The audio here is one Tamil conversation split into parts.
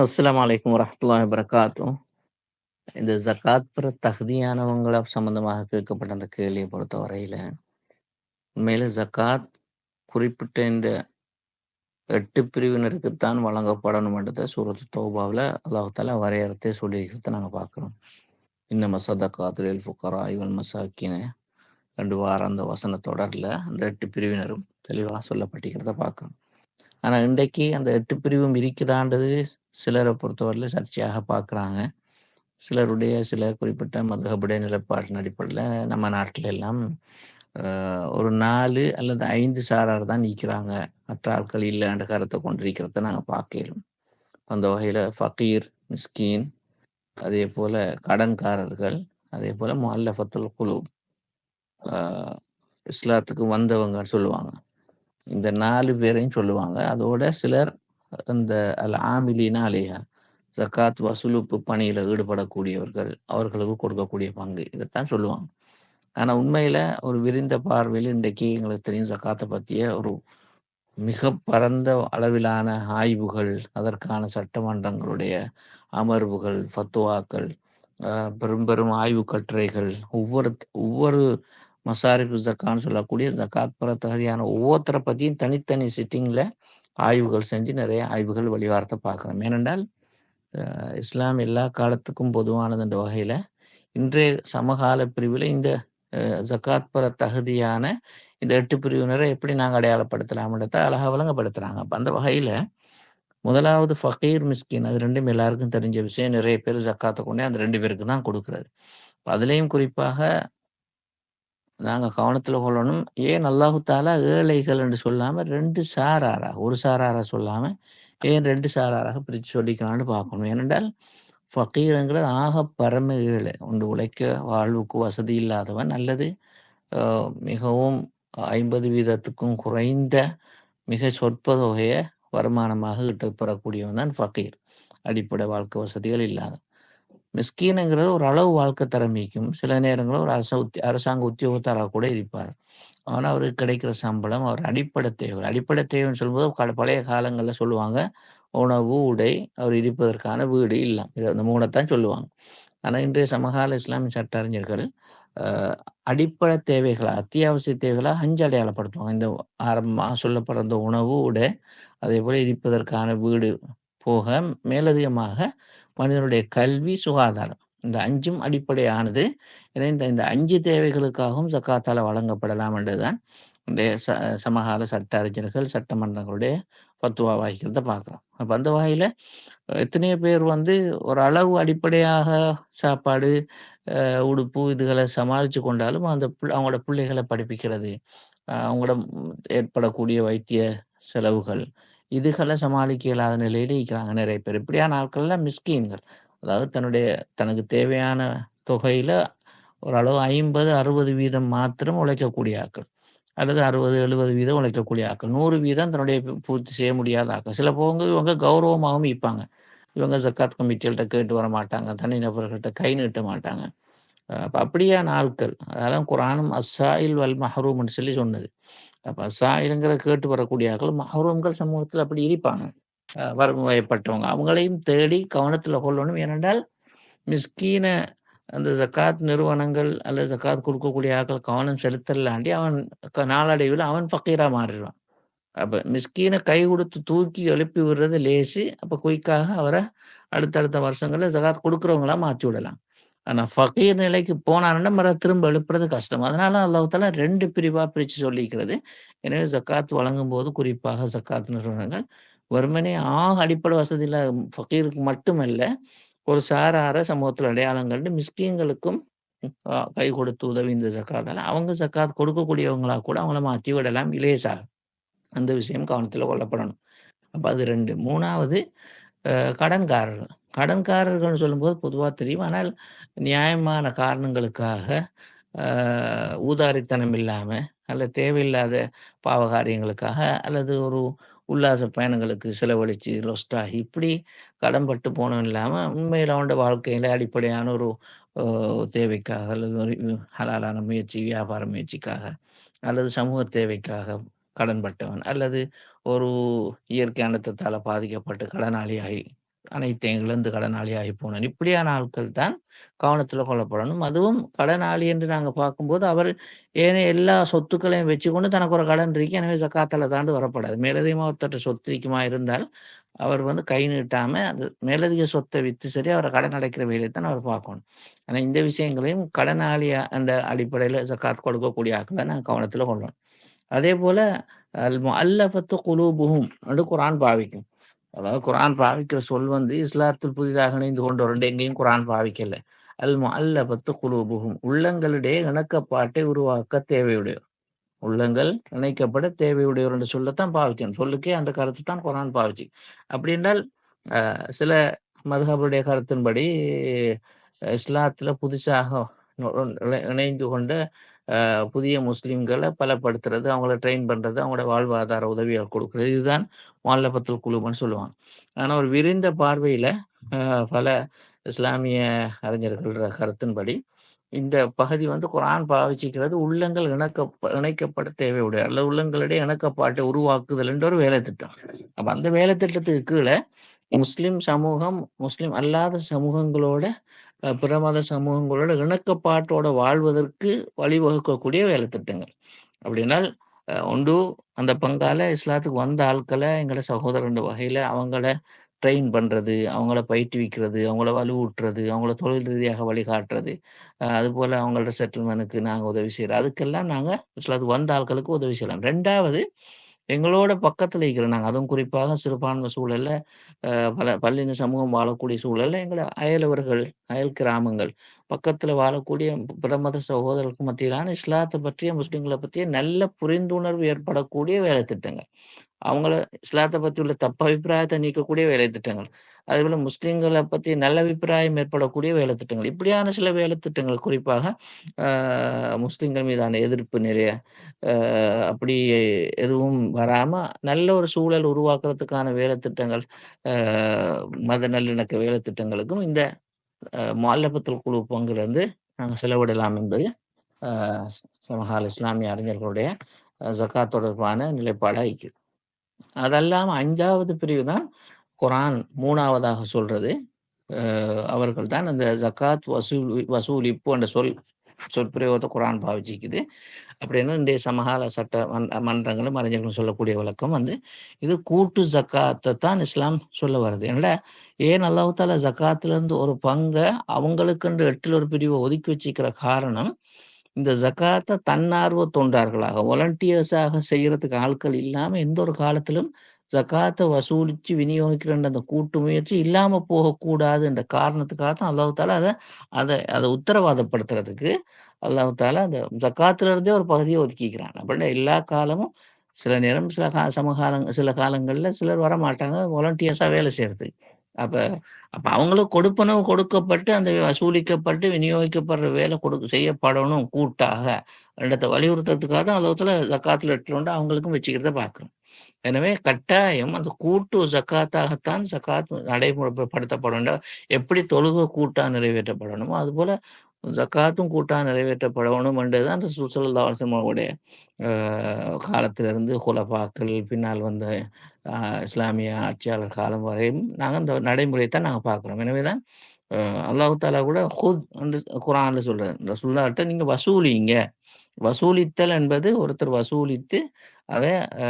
அஸ்லாம் வலைக்கம் வரஹ்மத்துல்லாஹி வரகாத்தும் இந்த ஜக்காத் பெற தகுதியானவங்கள சம்பந்தமாக கேட்கப்பட்ட அந்த பொறுத்த வரையில் உண்மையில் ஜக்காத் குறிப்பிட்ட இந்த எட்டு பிரிவினருக்குத்தான் வழங்கப்படணும்ன்றத சூரத்து தோபாவில் அல்லாஹால வரையறத்தை சொல்லியிருக்கிறத நாங்கள் பார்க்குறோம். இந்த ஸதகாத்து லில் ஃபுகராஇ வல் மசாக்கீன் 2 வார அந்த வசன தொடரில் அந்த எட்டு பிரிவினரும் தெளிவாக சொல்லப்பட்டிருக்கிறத பார்க்குறோம். ஆனால் இன்றைக்கு அந்த எட்டு பிரிவும் இருக்குதான்றது சிலரை பொறுத்தவரையில் சர்ச்சையாக பார்க்குறாங்க. சிலருடைய சில குறிப்பிட்ட மதுகபுடைய நிலைப்பாட்டின் அடிப்படையில் நம்ம நாட்டில எல்லாம் ஒரு நாலு அல்லது ஐந்து சாரார் தான் நிற்கிறாங்க மற்ற ஆட்கள் இல்லன்ற கருத்தை கொண்டிருக்கிறத நாங்கள் பார்க்கிறோம் அந்த வகையில் ஃபக்கீர் மிஸ்கீன், அதேபோல கடன்காரர்கள், அதே போல் குலூப் குழு இஸ்லாத்துக்கு வந்தவங்கன்னு சொல்லுவாங்க. இந்த நாலு பேரையும் சொல்லுவாங்க. அதோட சிலர் இந்த அல் ஆமிலினா அலைஹா ஜக்காத் வசூலுப்பு பணியில ஈடுபடக்கூடியவர்கள், அவர்களுக்கு கொடுக்கக்கூடிய பங்கு. இதைத்தான் சொல்லுவாங்க. ஆனா உண்மையில ஒரு விரிந்த பார்வையில் இன்றைக்கு எங்களுக்கு தெரியும் ஜக்காத்தை பற்றிய ஒரு மிக பரந்த அளவிலான ஆய்வுகள், அதற்கான சட்டமன்றங்களுடைய அமர்வுகள், ஃபத்துவாக்கள் பெரும் பெரும் ஆய்வு கட்டுரைகள், ஒவ்வொரு ஒவ்வொரு மசாரிஃபு ஜக்கான்னு சொல்லக்கூடிய ஜக்காத் புற தகுதியான ஒவ்வொருத்தரை பற்றியும் தனித்தனி சிட்டிங்கில் ஆய்வுகள் செஞ்சு நிறைய ஆய்வுகள் வெளிவரத்த பார்க்குறோம். ஏனென்றால், இஸ்லாம் எல்லா காலத்துக்கும் பொதுவானது என்ற வகையில் இன்றைய சமகால பிரிவில் இந்த ஜக்காத் புற தகுதியான இந்த எட்டு பிரிவினரை எப்படி நாங்கள் அடையாளப்படுத்தலாம்ன்றத அழகாக விளங்கப்படுத்துகிறாங்க அப்போ அந்த வகையில் முதலாவது ஃபகீர், மிஸ்கின் அது ரெண்டும் எல்லாருக்கும் தெரிஞ்ச விஷயம். நிறைய பேர் ஜக்காத்தை கொண்டே அந்த ரெண்டு பேருக்கு தான் கொடுக்குறது. அதுலேயும் குறிப்பாக நாங்கள் கவனத்தில் கொள்ளணும். ஏன் அல்லாஹு ஏழைகள் என்று சொல்லாமல் ரெண்டு சாராரா, ஒரு சாராரா சொல்லாமல் ஏன் ரெண்டு சாராராக பிரிச்சு சொல்லிக்கலான்னு பார்க்கணும். ஏனென்றால், ஃபக்கீருங்கிறது ஆக பரம ஏழை. ஒன்று உழைக்க வாழ்வுக்கு வசதி இல்லாதவன், அல்லது மிகவும் 50% குறைந்த மிக சொற்ப தொகையை வருமானமாக ஈட்டப் பெறக்கூடியவன் தான் ஃபக்கீர் அடிப்படை வாழ்க்கை வசதிகள் இல்லாதவன். மிஸ்கீனுங்கிறது ஒரு அளவு வாழ்க்கை தரமிக்கும் சில நேரங்களில் ஒரு அரச உத் அரசாங்க உத்தியோகத்தாராக கூட இருப்பார். ஆனால் அவருக்கு கிடைக்கிற சம்பளம் அவர் அடிப்படை தேவை அடிப்படை தேவைன்னு சொல்லும்போது பழைய காலங்களில் சொல்லுவாங்க, உணவு, உடை, அவர் இருப்பதற்கான வீடு, இல்லை இதை வந்து மூணத்தான் சொல்லுவாங்க. ஆனால் இன்றைய சமகால இஸ்லாமிய சட்ட அறிஞர்கள், அடிப்படை தேவைகளா, அத்தியாவசிய தேவைகளை அஞ்சு அடையாளப்படுத்துவாங்க. இந்த ஆரம்பமாக சொல்லப்படுற இந்த உணவு, உடை, அதே போல் இருப்பதற்கான வீடு போக, மேலதிகமாக மனிதனுடைய கல்வி, சுகாதாரம். இந்த அஞ்சும் அடிப்படையானது. எனவே இந்த இந்த அஞ்சு தேவைகளுக்காகவும் சக்காத்தால வழங்கப்படலாம் என்றுதான் இந்த ச சமகால சட்ட அறிஞர்கள், சட்டமன்றங்களுடைய பத்துவாவாகிக்கிறத பார்க்குறோம் அப்போ அந்த வகையில் எத்தனையோ பேர் வந்து ஒரு அளவு அடிப்படையாக சாப்பாடு, உடுப்பு இதுகளை சமாளிச்சு கொண்டாலும், அந்த அவங்களோட பிள்ளைகளை படிப்பிக்கிறது, அவங்களோட ஏற்படக்கூடிய வைத்திய செலவுகள், இதுகளை சமாளிக்க இயலாத நிலையில இருக்கிறாங்க நிறைய பேர். இப்படியான ஆட்கள்லாம் மிஸ்கீன்கள். அதாவது தன்னுடைய தனக்கு தேவையான தொகையில ஓரளவு 50, 60% மாத்திரம் உழைக்கக்கூடிய ஆட்கள். அல்லது 60, 70% உழைக்கக்கூடிய ஆக்கள் நூறு வீதம் தன்னுடைய பூர்த்தி செய்ய முடியாத ஆக்கள் சில போங்க இவங்க கௌரவமாகவும் இருப்பாங்க. இவங்க ஜக்காத் கமிட்டிகள்ட்ட கேட்டு வர மாட்டாங்க. தனிநபர்கள்ட்ட கை நீட்ட மாட்டாங்க. அப்படியான ஆட்கள், அதெல்லாம் குரானும் அஸ்ஸாயில் வல் மஹரூம்னு சொல்லி சொன்னது. அப்போ அஸ்ஸாயில்ங்கிற கேட்டு வரக்கூடிய ஆட்கள், மஹ்ரூம்கள் சமூகத்தில் அப்படி இருப்பாங்க. அ வறுமை வயப்பட்டவங்க. அவங்களையும் தேடி கவனத்தில் கொள்ளணும். ஏனென்றால், மிஸ்கீன அந்த ஜக்காத் நிறுவனங்கள் அல்லது ஜக்காத் கொடுக்கக்கூடிய ஆட்கள் கவனம் செலுத்தலாண்டி, அவன் நாளடைவில் அவன் ஃபகீரா மாறிடுவான் அப்போ மிஸ்கீனை கை கொடுத்து தூக்கி எழுப்பி விடுறது லேசு. அப்போ குயிக்காக அவரை அடுத்தடுத்த வருஷங்களில் ஜகாத் கொடுக்குறவங்களாம் மாற்றி விடலாம். ஆனா ஃபகீர் நிலைக்கு போனாருன்னா, மற திரும்ப எழுப்புறது கஷ்டம். அதனால அல்லாஹ் தஆலா 2 பிரிவா பிரிச்சு சொல்லியிருக்கிறது. எனவே ஜக்காத் வழங்கும்போது குறிப்பாக ஜக்காத் நிறுவனங்கள், வெறுமனே ஆக அடிப்படை வசதி ஃபக்கீருக்கு ஃபகீருக்கு மட்டுமல்ல, ஒரு சாரார சமூகத்தில் அடையாளம் கண்டு மிஸ்கியங்களுக்கும் கை கொடுத்து உதவி இந்த ஜக்காத்தால, அவங்க ஜக்காத் கொடுக்கக்கூடியவங்களா கூட அவங்கள மாற்றி விடலாம் இலேசாக. அந்த விஷயம் கவனத்தில் கொள்ளப்படணும். அப்போ அது ரெண்டு மூணாவது கடன்காரர்கள். கடன்காரர்கள்னு சொல்லும்போது பொதுவாக தெரியும். ஆனால் நியாயமான காரணங்களுக்காக, ஊதாரித்தனம் இல்லாமல் அல்லது தேவையில்லாத பாவ காரியங்களுக்காக, அல்லது ஒரு உல்லாச பயணங்களுக்கு செலவழிச்சு லொஸ்ட் இப்படி கடன்பட்டு போனவன் இல்லாமல் உண்மையில் அவனோட வாழ்க்கையில் அடிப்படையான ஒரு தேவைக்காக, அல்லது ஒரு ஹலாலான முயற்சி, வியாபார முயற்சிக்காக, அல்லது சமூக தேவைக்காக கடன்பட்டவன், அல்லது ஒரு இயற்கை அனத்தத்தால் பாதிக்கப்பட்டு கடனாளியாகி அனைத்தையும் இழந்து கடனாளியாகி போனோம் இப்படியான ஆட்கள் தான் கவனத்தில் கொள்ளப்படணும். அதுவும் கடனாளி என்று நாங்கள் பார்க்கும்போது, அவர் ஏனைய எல்லா சொத்துக்களையும் வச்சுக்கொண்டு தனக்கு ஒரு கடன் இருக்கு. எனவே சக்காத்தில் தாண்டு வரப்படாது. மேலதிகமாக ஒருத்தர் சொத்து இருக்குமா இருந்தால், அவர் வந்து கை நீட்டாமல் அது மேலதிக சொத்தை வித்து சரி அவரை கடன் அடைக்கிற வேலையை தான் அவர் பார்க்கணும். ஆனால் இந்த விஷயங்களையும் கடனாளி அந்த அடிப்படையில் சக்காத் கொடுக்கக்கூடிய ஆக்களை நாங்கள் கவனத்தில் கொள்ளணும். அதேபோல அல் அல்லபத்து குலூபுஹும் என்று குரான் பாவிக்கும். அதாவது குரான் பாவிக்கிற சொல் வந்து இஸ்லாத்தில் புதிதாக இணைந்து கொண்டோர் எங்கேயும் குரான் பாவிக்கல. அல் முஅல்லஃபத்து குலூபுஹும் உள்ளங்களுடைய இணக்கப்பாட்டை உருவாக்க தேவையுடையோர். உள்ளங்கள் இணைக்கப்பட தேவையுடையோர் என்று சொல்லத்தான் பாவிக்கணும். சொல்லுக்கே அந்த கருத்து தான் குரான் பாவிச்சு. அப்படி என்றால் சில மதுஹபுடைய கருத்தின்படி இஸ்லாத்துல புதுசாக இணைந்து கொண்ட புதிய முஸ்லீம்களை பலப்படுத்துறது, அவங்கள ட்ரெயின் பண்றது, அவங்களோட வாழ்வாதார உதவிகள் கொடுக்குறது இதுதான் முஅல்லஃபத்துல் குழுமன்னு சொல்லுவாங்க. ஆனா ஒரு விரிந்த பார்வையில பல இஸ்லாமிய அறிஞர்கள கருத்தின்படி, இந்த பகுதி வந்து குரான் பாவிச்சிக்கிறது உள்ளங்கள் இணக்க இணைக்கப்பட தேவையுடைய அல்ல உள்ளங்களிடையே இணக்கப்பாட்டை உருவாக்குதல் என்ற ஒரு வேலைத்திட்டம். அப்போ அந்த வேலைத்திட்டத்துக்கு கீழே முஸ்லிம் சமூகம், முஸ்லிம் அல்லாத சமூகங்களோட பிற மத சமூகங்களோட இணக்கப்பாட்டோட வாழ்வதற்கு வழிவகுக்கக்கூடிய வேலைத்திட்டங்கள். திட்டங்கள் அ ஒன்று அந்த பங்கால இஸ்லாத்துக்கு வந்த ஆட்களை எங்களோட சகோதரன்ற வகையில அவங்கள ட்ரெயின் பண்றது, அவங்கள பயிற்றுவிக்கிறது, அவங்கள வலுவூட்டுறது, அவங்கள தொழில் ரீதியாக வழிகாட்டுறது, அது போல அவங்களோட செட்டில்மெண்ட்டுக்கு நாங்கள் உதவி செய்கிறோம் அதுக்கெல்லாம் நாங்கள் இஸ்லாத்துக்கு வந்த ஆட்களுக்கு உதவி செய்யலாம். ரெண்டாவது எங்களோட பக்கத்துல இருக்கிற நாங்கள் அதுவும் குறிப்பாக சிறுபான்மை சூழல்ல அ பல பல்லின சமூகம் வாழக்கூடிய சூழல்ல எங்களை அயலவர்கள், அயல் கிராமங்கள், பக்கத்துல வாழக்கூடிய பிரமத சகோதரர்களுக்கு மத்தியிலான இஸ்லாத்தை பற்றிய, முஸ்லீம்களை பற்றிய நல்ல புரிந்துணர்வு ஏற்படக்கூடிய வேலைத்திட்டங்கள். அவங்கள இஸ்லாத்தை பத்தி உள்ள தப்பு அபிப்பிராயத்தை நீக்கக்கூடிய வேலைத்திட்டங்கள். அதேபோல முஸ்லீம்களை பத்தி நல்ல அபிப்பிராயம் ஏற்படக்கூடிய வேலைத்திட்டங்கள். இப்படியான சில வேலைத்திட்டங்கள் குறிப்பாக அ முஸ்லிம்கள் மீதான எதிர்ப்பு நிறைய அப்படி எதுவும் வராம நல்ல ஒரு சூழல் உருவாக்குறதுக்கான வேலைத்திட்டங்கள், அ மத நல்லிணக்க வேலைத்திட்டங்களுக்கும் இந்த அ குழு குலூப் நாங்கள் வந்து நாங்க செலவிடலாம் என்பது சமகால இஸ்லாமிய அறிஞர்களுடைய ஜக்கா தொடர்பான நிலைப்பாடாக இருக்குது. அதல்லாம 5வது பிரிவு தான் குரான் மூணாவதாக சொல்றது. அவர்கள் தான் அந்த ஜக்காத் வசூல் வசூலிப்பு என்ற சொல் சொற்பிரயோகத்தை குரான் பாவிச்சிக்குது. அப்படின்னா இன்றைய சமகால சட்ட மன்றங்களும், அறிஞர்களும் சொல்லக்கூடிய விளக்கம் வந்து, இது கூட்டு ஜக்காத்தை தான் இஸ்லாம் சொல்ல வருது. என்னடா ஏன் அல்லாவுத்தால தஆலா ஒரு பங்கை அவங்களுக்குன்ற எட்டில் ஒரு பிரிவை ஒதுக்கி வச்சுக்கிற காரணம், இந்த ஜக்காத்தை தன்னார்வ தொண்டார்களாக வாலண்டியர்ஸாக செய்யறதுக்கு ஆட்கள் இல்லாமல் எந்த ஒரு காலத்திலும் ஜக்காத்தை வசூலித்து விநியோகிக்கிற அந்த கூட்டு முயற்சி இல்லாமல் போகக்கூடாதுன்ற காரணத்துக்காக தான் அல்லாஹால அதை அதை அதை உத்தரவாதப்படுத்துறதுக்கு அல்லாஹால அந்த ஜக்காத்துலேருந்தே ஒரு பகுதியை ஒதுக்கிக்கிறான். அப்படின்னா எல்லா காலமும் சில நேரம் சில கா சமகாலங் சில காலங்களில் சிலர் வரமாட்டாங்க வாலண்டியர்ஸாக வேலை செய்றதுக்கு. அப்போ அப்போ அவங்களுக்கு கொடுப்பனவு கொடுக்கப்பட்டு, அந்த வசூலிக்கப்பட்டு விநியோகிக்கப்படுற வேலை கொடு செய்யப்படணும் கூட்டாக ரெண்டத்தை வலியுறுத்துறதுக்காக தான் அல்லாஹ் தஆலா ஜக்காத்துல 8ல் ஒண்ட அவங்களுக்கும் வச்சுக்கிறத பார்க்குறோம் எனவே கட்டாயம் அந்த கூட்டு ஜக்காத்தாகத்தான் ஜக்காத் நடைமுறைப்படுத்தப்பட வேண்டும். எப்படி தொழுக கூட்டா நிறைவேற்றப்படணுமோ, அதுபோல ஜக்காத்தும் கூட்டா நிறைவேற்றப்படணும் என்றுதான் அந்த ரசூல் ஸல்லல்லாஹு காலத்திலிருந்து குலஃபாக்கள், பின்னால் வந்த இஸ்லாமிய ஆட்சியாளர் காலம் வரையும் நாங்கள் அந்த நடைமுறையை தான் நாங்கள் பார்க்கிறோம். எனவே தான் அல்லாஹு தாலா கூட "ஹுத்" என்று குர்ஆன்ல சொல்றாரு. ரசூலுல்லாஹ்ட்ட நீங்க வசூலிங்க. வசூலித்தல் என்பது ஒருத்தர் வசூலித்து அதை அ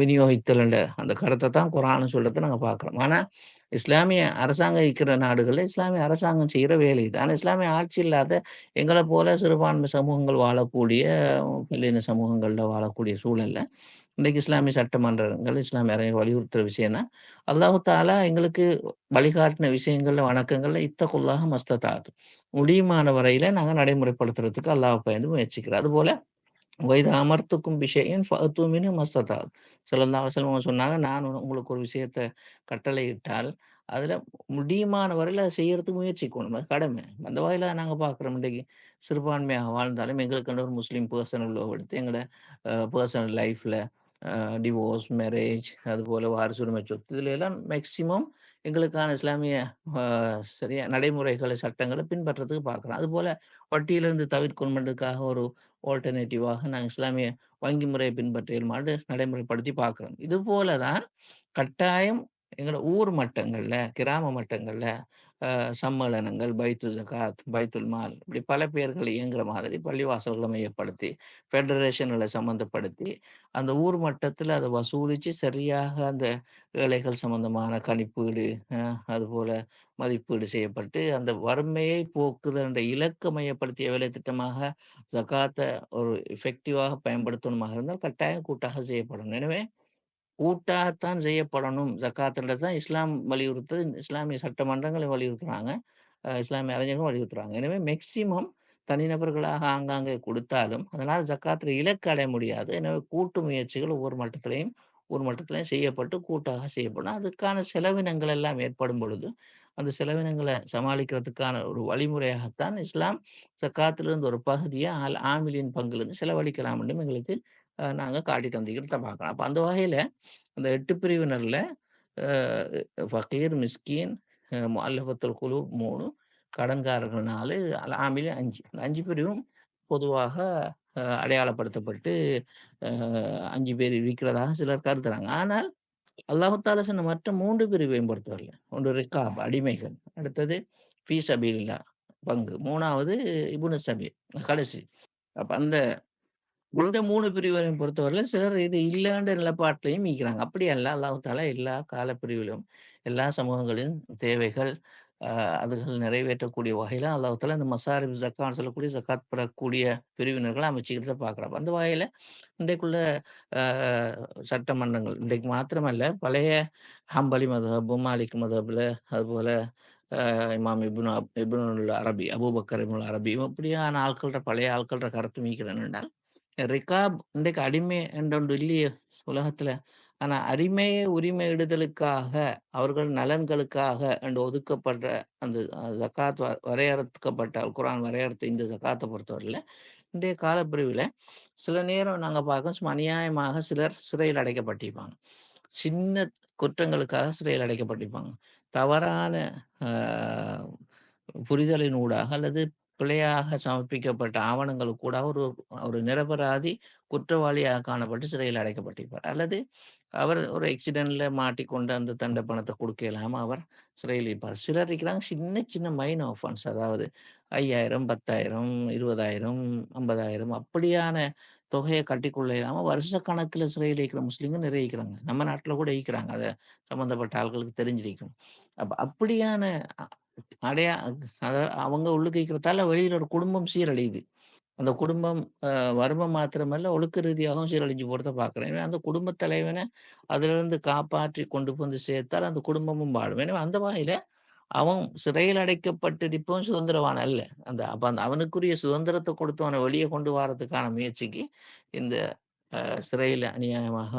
விநியோகித்தல் அந்த கருத்தை தான் குரான்னு சொல்றத நாங்கள் பார்க்குறோம் ஆனால் இஸ்லாமிய அரசாங்கம் இருக்கிற நாடுகளில் இஸ்லாமிய அரசாங்கம் செய்கிற வேலை இது. ஆனால் இஸ்லாமிய ஆட்சி இல்லாத எங்களை போல சிறுபான்மை சமூகங்கள் வாழக்கூடிய பல்லின சமூகங்கள்ல வாழக்கூடிய சூழல்ல, இன்றைக்கு இஸ்லாமிய சட்டமன்றங்கள், இஸ்லாமிய அறிஞர்கள் வலியுறுத்துற விஷயம்தான் தான், எங்களுக்கு வழிகாட்டின விஷயங்கள்ல, வணக்கங்கள்ல இத்தக்குள்ளாக மஸ்ததாஅத்தும். முடியுமான வரையில நாங்கள் நடைமுறைப்படுத்துறதுக்கு அல்லாஹ் பயந்து முயற்சிக்கிறோம். அதுபோல வயது அமர்த்துக்கும் விஷயம் ஃபஅத்து மின்ஹு மஸ்ததாஅத்தும்." ஸல்லல்லாஹு அவங்க சொன்னாங்க, "நான் உங்களுக்கு ஒரு விஷயத்த கட்டளையிட்டால், அதில் முடியுமான வரையில் அதை செய்யறதுக்கு முயற்சிக்கணும். அது கடமை." அந்த வகையில நாங்கள் பார்க்குறோம் இன்றைக்கு சிறுபான்மையாக வாழ்ந்தாலும் எங்களுக்கு ஒரு முஸ்லீம் பர்சனல் லா எடுத்து எங்களோட பர்சனல் லைஃப்பில் டிவோர்ஸ், மேரேஜ் அதுபோல் வாரிசுரிமை சொத்து இதுல எல்லாம் மேக்சிமம் எங்களுக்கான இஸ்லாமிய சரியா நடைமுறைகளை சட்டங்களை பின்பற்றதுக்கு பார்க்குறோம் அதுபோல் வட்டியிலிருந்து தவிர்க்கணும்ன்றதுக்காக ஒரு ஆல்டர்னேட்டிவாக நாங்கள் இஸ்லாமிய வங்கி முறையை பின்பற்றியல் மாட்டு நடைமுறைப்படுத்தி பார்க்கிறோம். இதுபோல தான் கட்டாயம் எங்களோட ஊர் மட்டங்களில் கிராம மட்டங்களில் சம்மேளனங்கள், பைத்துல் ஜகாத், பைத்துல் மால் இப்படி பல பேர்கள் இயங்குற மாதிரி பள்ளிவாசல்களை மையப்படுத்தி, ஃபெடரேஷன்களை சம்மந்தப்படுத்தி, அந்த ஊர் மட்டத்தில் அதை வசூலித்து சரியாக அந்த ஏழைகள் சம்மந்தமான கணிப்பீடு, அ அதுபோல மதிப்பீடு செய்யப்பட்டு, அந்த வறுமையை போக்குதல் என்ற இலக்க மையப்படுத்திய வேலை திட்டமாக ஜகாத்த ஒரு எஃபெக்டிவாக பயன்படுத்தணுமாக இருந்தால், கட்டாயம் கூட்டாக செய்யப்படணும். எனவே கூட்டாகத்தான் செய்யப்படணும். ஜக்காத்துன்றது தான் இஸ்லாம் வலியுறுத்து இஸ்லாமிய சட்டமன்றங்களை வலியுறுத்துறாங்க. இஸ்லாமிய அறிஞர்களும் வலியுறுத்துறாங்க. எனவே மேக்ஸிமம் தனிநபர்களாக ஆங்காங்கே கொடுத்தாலும் அதனால் ஜக்காத்தில் இலக்கு அடைய முடியாது. எனவே கூட்டு முயற்சிகள் ஒவ்வொரு மட்டத்திலையும் ஊர் மட்டத்திலையும் செய்யப்பட்டு கூட்டாக செய்யப்படும். அதுக்கான செலவினங்கள் எல்லாம் ஏற்படும் பொழுது, அந்த செலவினங்களை சமாளிக்கிறதுக்கான ஒரு வழிமுறையாகத்தான் இஸ்லாம் ஜக்காத்திலிருந்து ஒரு பகுதியை ஆல் ஆமிலின் பங்கிலிருந்து செலவழிக்கலாம் என்றும் எங்களுக்கு நாங்கள் காட்டி தந்திக்கிட்டு பார்க்கலாம். அப்போ அந்த வகையில் அந்த எட்டு பிரிவினரில் ஃபக்கீர் மிஸ்கின் அல்லபத்தல் குழு மூணு கடன்காரர்கள் 4 அல் ஆமில் 5 இந்த 5 பிரிவும் பொதுவாக அடையாளப்படுத்தப்பட்டு அஞ்சு பேர் இருக்கிறதாக சிலர் கருத்துறாங்க ஆனால் அல்லாஹ் சொன்ன மற்ற மூன்று பிரிவையும் பொறுத்தவரையில, ஒன்று ரிகாப் அடிமைகள், அடுத்தது ஃபீ சபீலில்லாஹ் பங்கு, மூணாவது இபுனு சபீர் கடைசி. அப்போ அந்த இந்த மூணு பிரிவரையும் பொறுத்தவரையில சிலர் இது இல்லாண்ட நிலப்பாட்டிலையும் மீக்கிறாங்க அப்படி அல்ல. அல்லாஹ் எல்லா கால பிரிவிலும் எல்லா சமூகங்களின் தேவைகள், அதுகள் நிறைவேற்றக்கூடிய வகையில அல்லாவுத்தால இந்த மசாரிப் ஜக்கான்னு சொல்லக்கூடிய ஜக்காத் பெறக்கூடிய பிரிவினர்களை அமைச்சுக்கிறத பார்க்குறோம் அந்த வகையில இன்றைக்குள்ள சட்டமன்றங்கள் இன்றைக்கு மாத்திரமல்ல, பழைய ஹம்பலி மத்ஹப், மாலிக் மத்ஹப்ல அதுபோல இமாம் இபுன் அப் அரபி, அபூபக்கர் இப்னுல் அரபி இப்படியான ஆட்கள்கிட்ட பழைய ஆட்கள்கிட்ட கருத்து மீக்கிறேன் என்றால் ரிகாப் இன்றைக்கு அடிமை என்ற ஒன்று இல்லையே உலகத்துல ஆனா அடிமையை உரிமையிடுதலுக்காக, அவர்கள் நலன்களுக்காக என்று ஒதுக்கப்படுற அந்த ஜக்காத் வ வரையறுக்கப்பட்ட குரான் வரையறுத்த இந்த ஜக்காத்தை பொறுத்தவரையில் இன்றைய காலப்பிரிவில் சில நேரம் நாங்கள் பார்க்கோம் சும்மா அநியாயமாக சிலர் சிறையில் அடைக்கப்பட்டிருப்பாங்க. சின்ன குற்றங்களுக்காக சிறையில் அடைக்கப்பட்டிருப்பாங்க. தவறான புரிதலின் ஊடாக அல்லது பிழையாக சமர்ப்பிக்கப்பட்ட ஆவணங்கள் கூட ஒரு ஒரு நிரபராதி குற்றவாளியாக காணப்பட்டு சிறையில் அடைக்கப்பட்டிருப்பார். அல்லது அவர் ஒரு ஆக்சிடென்ட்ல மாட்டிக்கொண்டு அந்த தண்டை பணத்தை கொடுக்க இல்லாமல் அவர் சிறையில் இருப்பார். சிலர் இருக்கிறாங்க சின்ன சின்ன மைன் ஆஃபன்ஸ் அதாவது ஐயாயிரம் பத்தாயிரம் இருபதாயிரம் ஐம்பதாயிரம் அப்படியான தொகையை கட்டிக்கொள்ள இல்லாமல் வருஷ கணக்கில் சிறையில் இருக்கிற முஸ்லீம்கள் நிறைய இருக்கிறாங்க. நம்ம நாட்டில் கூட இருக்கிறாங்க. அதை சம்மந்தப்பட்ட ஆட்களுக்கு தெரிஞ்சிருக்கும். அப்போ அப்படியான அடையா அத அவங்க உள்ளுக்கு வெளியில ஒரு குடும்பம் சீரழியுது. அந்த குடும்பம் அ மாத்திரமல்ல, ஒழுக்க ரீதியாகவும் சீரழிஞ்சு போகிறத பார்க்குறேன் எனவே அந்த குடும்ப தலைவனை அதிலிருந்து காப்பாற்றி கொண்டு வந்து சேர்த்தால் அந்த குடும்பமும் வாழும். எனவே அந்த வகையில் அவன் சிறையில் அடைக்கப்பட்டிருப்பவன் சுதந்திரவான் அல்ல. அந்த அப்போ அந்த அவனுக்குரிய சுதந்திரத்தை கொடுத்தவனை வெளியே வெளிய கொண்டு வரதுக்கான முயற்சிக்கு இந்த சிறையில் சிறையில அநியாயமாக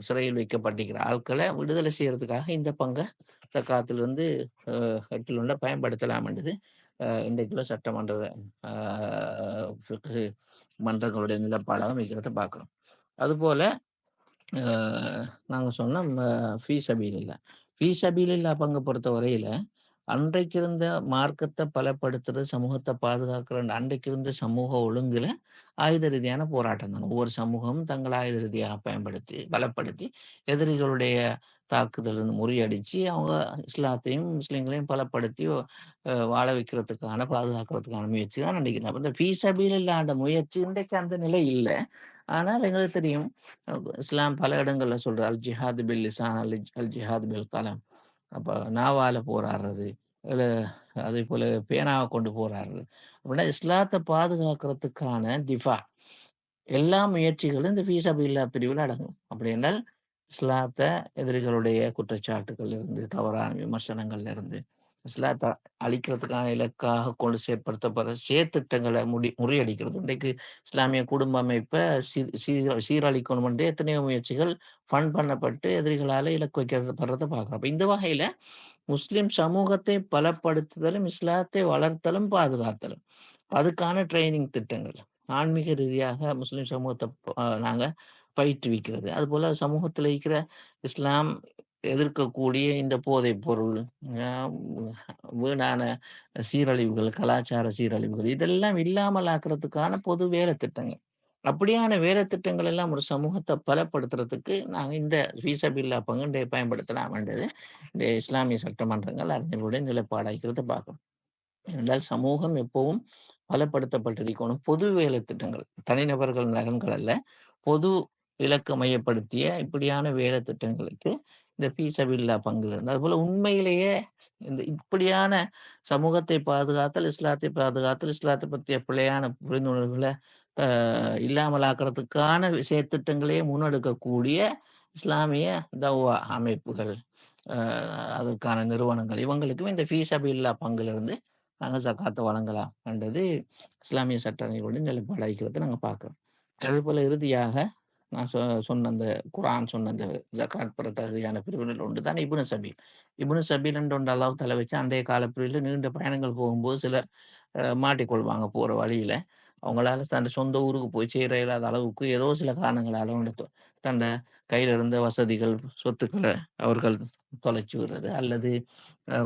சிறையில் வைக்கப்பட்டிருக்கிற ஆட்களை விடுதலை செய்யறதுக்காக இந்த பங்கை ஜக்காத்திலிருந்து அ 8ல் பயன்படுத்தலாம் என்றது இன்றைக்குள்ள சட்டமன்ற மன்றங்களுடைய நிலப்பாடாக இருக்கிறத பார்க்கிறோம். அதுபோல அ நாங்க அபீல் இல்லை ஃபீ அபீல் இல்லா பங்கு பொறுத்த வரையில் அன்றைக்கு இருந்த மார்க்கத்தை பலப்படுத்துறது, சமூகத்தை பாதுகாக்கிற அன்றைக்கு இருந்த சமூக ஒழுங்குல ஆயுத ரீதியான போராட்டம் தான். ஒவ்வொரு சமூகமும் தங்கள் ஆயுத ரீதியாக பயன்படுத்தி, பலப்படுத்தி எதிரிகளுடைய தாக்குதலிருந்து முறியடிச்சு, அவங்க இஸ்லாத்தையும், முஸ்லீம்களையும் பலப்படுத்தி வாழ வைக்கிறதுக்கான, பாதுகாக்கிறதுக்கான முயற்சி தான் நினைக்கிறேன் அப்ப இந்த ஃபீ முயற்சி இன்றைக்கு அந்த நிலை இல்ல. ஆனால் எங்களுக்கு தெரியும், இஸ்லாம் பல இடங்கள்ல சொல்றது, அல் ஜிஹாத் பில் லிசான், அல் அல் ஜிஹாத் பில் கலம். அப்போ நாவால போராடுறது, இல்லை அதே போல பேனாவை கொண்டு போராடுறது. அப்படின்னா இஸ்லாத்தை பாதுகாக்கிறதுக்கான திஃபா எல்லா முயற்சிகளும் இந்த ஃபீ இல்லா பிரிவில் அடங்கும். அப்படி என்றால், இஸ்லாத்த எதிரிகளுடைய குற்றச்சாட்டுகளிலிருந்து, தவறான விமர்சனங்கள்ல இருந்து, இஸ்லாத்த அழிக்கிறதுக்கான இலக்காக கொண்டு செயற்படுத்தப்படுற செயற்திட்டங்களை முடி முறியடிக்கிறது. இன்றைக்கு இஸ்லாமிய குடும்ப அமைப்பை சீ சீர சீரழிக்கணும் என்றே எத்தனையோ முயற்சிகள் ஃபண்ட் பண்ணப்பட்டு எதிரிகளால் இலக்கு வைக்கிறது படுறதை பார்க்குறோம் இந்த வகையில முஸ்லிம் சமூகத்தை பலப்படுத்துதலும், இஸ்லாத்தை வளர்த்தலும், பாதுகாத்தலும். அதுக்கான ட்ரைனிங் திட்டங்கள். ஆன்மீக ரீதியாக முஸ்லிம் சமூகத்தை நாங்கள் பயிற்றுவிக்கிறது. அதுபோல் சமூகத்தில் இருக்கிற இஸ்லாம் எதிர்க்கக்கூடிய இந்த போதைப் பொருள், வீணான சீரழிவுகள், கலாச்சார சீரழிவுகள் இதெல்லாம் இல்லாமல் ஆக்குறதுக்கான பொது வேலை திட்டங்கள். அப்படியான வேலை திட்டங்கள் எல்லாம் ஒரு சமூகத்தை பலப்படுத்துறதுக்கு நாங்க இந்த ஃபீஸபில்லா பங்குண்டை பயன்படுத்தலாம்ன்றது இந்த இஸ்லாமிய சட்டமன்றங்கள் அறிஞர்களுடைய நிலைப்பாடாகிறத பார்க்கணும் என்றால் சமூகம் எப்பவும் பலப்படுத்தப்பட்டிருக்கணும். பொது வேலை திட்டங்கள் தனிநபர்கள் நலன்கள் அல்ல பொது இலக்கு மையப்படுத்திய இப்படியான வேலை திட்டங்களுக்கு இந்த ஃபீஸபில்லா பங்கு இருந்து. அதுபோல உண்மையிலேயே இந்த இப்படியான சமூகத்தை பாதுகாத்தல் இஸ்லாத்தை பாதுகாத்தல் இஸ்லாத்தை பற்றிய பிழையான புரிந்துணர்வுகளை இல்லாமலாக்குறதுக்கான செயற்திட்டங்களே முன்னெடுக்கக்கூடிய இஸ்லாமிய தௌவா அமைப்புகள் அதுக்கான நிறுவனங்கள். இவங்களுக்கும் இந்த ஃபீஸபில்லா பங்குலேருந்து நாங்கள் சக்காத்தை வழங்கலாம் என்றது இஸ்லாமிய சட்டங்களுடைய நிலைப்பாடாகிறத நாங்கள் பார்க்குறோம். அதுபோல் இறுதியாக நான் சொ சொன்ன அந்த குரான் சொன்ன அந்த ஜக்காத் பெற தகுதியான பிரிவினர் ஒன்று தான் இபுனு சபீல். இபுனு சபீல் என்று ஒன்று அல்லாஹ் தலை வச்சு அன்றைய கால பிரிவில் நீண்ட பயணங்கள் போகும்போது சிலர் மாட்டிக்கொள்வாங்க போகிற வழியில். அவங்களால தன் சொந்த ஊருக்கு போய் சேர இல்லாத அளவுக்கு ஏதோ சில காரணங்களால் அவங்க தொ- தன்னை கையில் இருந்த வசதிகள் சொத்துக்களை அவர்கள் தொலைச்சி விடுறது அல்லது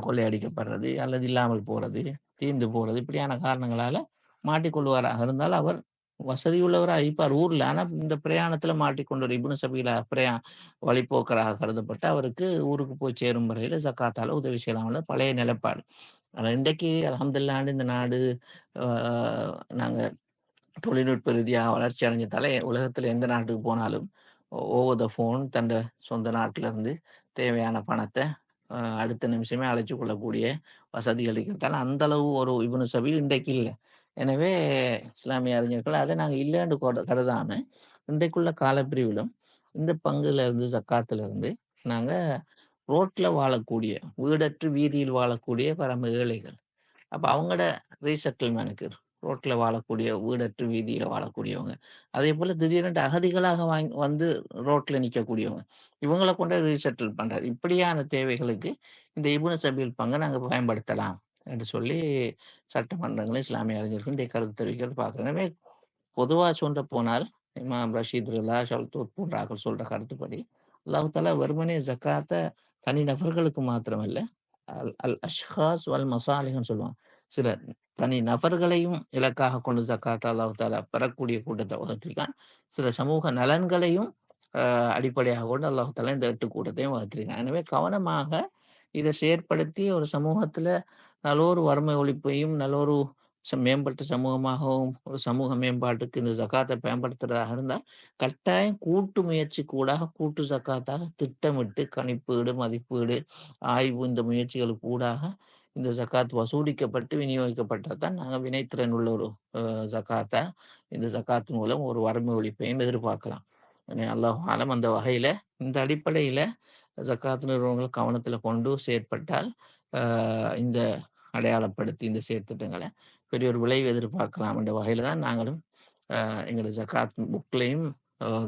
கொள்ளையடிக்கப்படுறது அல்லது இல்லாமல் போறது தீர்ந்து போறது இப்படியான காரணங்களால் மாட்டிக்கொள்வாராக இருந்தால் அவர் வசதி உள்ளவராக இருப்பார். ஊர்ல. ஆனா இந்த பிரயாணத்துல மாட்டிக்கொண்டு இப்னு சபீலா பிரயா வழிபோக்கராக கருதப்பட்டு அவருக்கு ஊருக்கு போய் சேரும் வரையில ஜக்காத்தால உதவி செய்யலாம்னு பழைய நிலைப்பாடு. ஆனா இன்றைக்கு அலமதுல்லாண்டு இந்த நாடு ஆஹ் நாங்க தொழில்நுட்ப ரீதியாக வளர்ச்சி அடைஞ்சதால உலகத்துல எந்த நாட்டுக்கு போனாலும் ஓவர் த ஃபோன் தன் சொந்த நாட்டுல இருந்து தேவையான பணத்தை அஹ், அடுத்த நிமிஷமே அழைச்சு கொள்ளக்கூடிய வசதிகள் இருக்கிறதால அந்த அளவு ஒரு இப்னு சபி இன்றைக்கு இல்லை. எனவே இஸ்லாமிய அறிஞர்கள் அதை நாங்கள் இல்லைன்னு கொட- கருதாம இன்றைக்குள்ள காலப்பிரிவிலும் இந்த பங்குல இருந்து ஜக்காத்துல இருந்து நாங்கள் ரோட்ல வாழக்கூடிய வீடற்று வீதியில் வாழக்கூடிய பரம ஏழைகள். அப்போ அவங்களோட ரீசெட்டில்மெண்ட்டுக்கு ரோட்ல வாழக்கூடிய வீடற்று வீதியில வாழக்கூடியவங்க. அதே போல திடீரென்று அகதிகளாக வாங்கி வந்து ரோட்ல நிற்கக்கூடியவங்க இவங்களை கொண்டு ரீசெட்டில் பண்றாரு. இப்படியான தேவைகளுக்கு இந்த இபுன சபையில் பங்கை நாங்கள் பயன்படுத்தலாம். என்று சொல்லி சட்டமன்றங்களும் இஸ்லாமிய அறிஞர்கள் கருத்து தெரிவிக்கிறது பார்க்குறேன் எனவே பொதுவாக சொல்ல போனால் இமாம் ரஷீத் ரிலா ஷல்தூத் போன்றாக்கள் சொல்ற கருத்துப்படி அல்லாஹு தாலா வெறுமனே ஜக்காத்தை தனி நபர்களுக்கு மாத்திரமல்ல அல் அல் அஷ்ஹாஸ் வல் மசாலிகன்னு சொல்லுவாங்க. சில தனி நபர்களையும் இலக்காக கொண்டு ஜக்காத் அல்லாஹு தாலா பெறக்கூடிய கூட்டத்தை வகுத்திருக்கான். சில சமூக நலன்களையும் ஆஹ், அடிப்படையாக கொண்டு அல்லாஹு தாலா இந்த எட்டு கூட்டத்தையும் வகுத்திருக்கான். எனவே கவனமாக இதை செயற்படுத்தி ஒரு சமூகத்துல நல்லொரு வறுமை ஒழிப்பையும் நல்லொரு ச- மேம்பட்ட சமூகமாகவும் ஒரு சமூக மேம்பாட்டுக்கு இந்த ஜக்காத்தை பயன்படுத்துறதாக இருந்தால் கட்டாயம் கூட்டு முயற்சி கூட கூட்டு ஜக்காத்தாக திட்டமிட்டு கணிப்பீடு மதிப்பீடு ஆய்வு இந்த முயற்சிகளுக்கு கூடாக இந்த ஜக்காத் வசூலிக்கப்பட்டு விநியோகிக்கப்பட்டால் தான் நாங்கள் வினைத்திறன் உள்ள ஒரு ஜக்காத்தை இந்த ஜக்காத் மூலம் ஒரு வறுமை ஒழிப்பையும் எதிர்பார்க்கலாம். அல்லாஹ் ஆலம் அந்த வகையில் இந்த அடிப்படையில் ஜக்காத் நிறுவனங்கள் கவனத்தில் கொண்டு செயற்பட்டால் இந்த அடையாளப்படுத்தி இந்த செயற்திட்டங்களை பெரிய ஒரு விளைவு எதிர்பார்க்கலாம் என்ற வகையில தான் நாங்களும் ஆஹ், எங்களோட ஜக்காத் புக்லையும்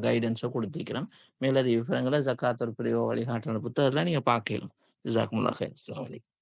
கைடன்ஸை கொடுத்திருக்கிறோம். மேலதிக விவரங்களை ஜக்காத் ஒரு பெரிய வழிகாட்டுற புத்தகத்தில் நீங்க பார்க்கலாம். ஜிசாக்குமுல்லாஹ் அஸ்ஸலாமு வலைக்கம்